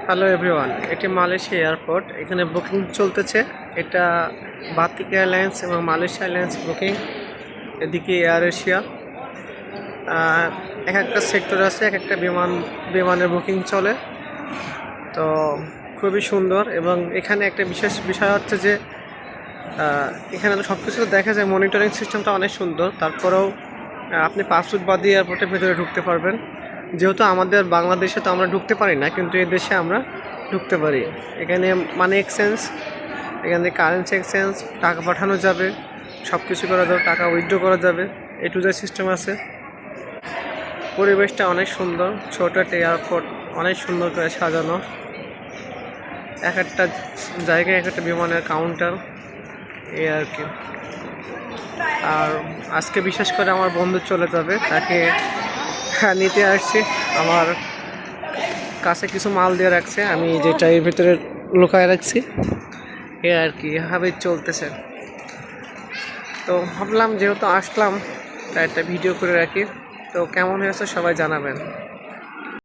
Hello everyone এটি Malaysia airport. এখানে booking চলতেছে। এটা বাতিক এয়ারলাইন্স এবং মালয়েশিয়া এয়ারলাইন্স বুকিং। এদিকে এয়ার এশিয়া। এক একটা সেক্টর আছে, এক একটা বিমান, বিমানের বুকিং চলে। তো খুবই সুন্দর এবং এখানে একটা বিশেষ বিষয় হচ্ছে যে এখানে তো সব কিছু দেখা যায় মনিটরিং সিস্টেমটা অনেক সুন্দর। তারপরেও আপনি পাসপোর্ট বাদ দিয়ে এয়ারপোর্টের ভেতরে ঢুকতে পারবেন। যেহেতু আমাদের বাংলাদেশে তো আমরা ঢুকতে পারি না, কিন্তু এই দেশে আমরা ঢুকতে পারি। এখানে মানি এক্সচেঞ্জ এখানে কারেন্সি এক্সচেঞ্জ টাকা পাঠানো যাবে সব কিছু করা যাবে, টাকা উইথড্র করা যাবে এ টু জেড সিস্টেম আছে। পরিবেশটা অনেক সুন্দর, ছোটো একটা এয়ারপোর্ট অনেক সুন্দর করে সাজানো। এক একটা জায়গায় এক একটা বিমানের কাউন্টার এই আর কি। আর আজকে বিশেষ করে আমার বন্ধু চলে যাবে, তাকে নিতে আসছি। আমার কাছে কিছু মাল দিয়ে রাখছে। আমি যেটা এর ভিতরে লুকায় রাখছি, এ আর কি, এভাবে চলতেছে। তো ভাবলাম যেহেতু আসলাম, তাই একটা ভিডিও করে রাখি। তো কেমন হয়েছে সবাই জানাবেন।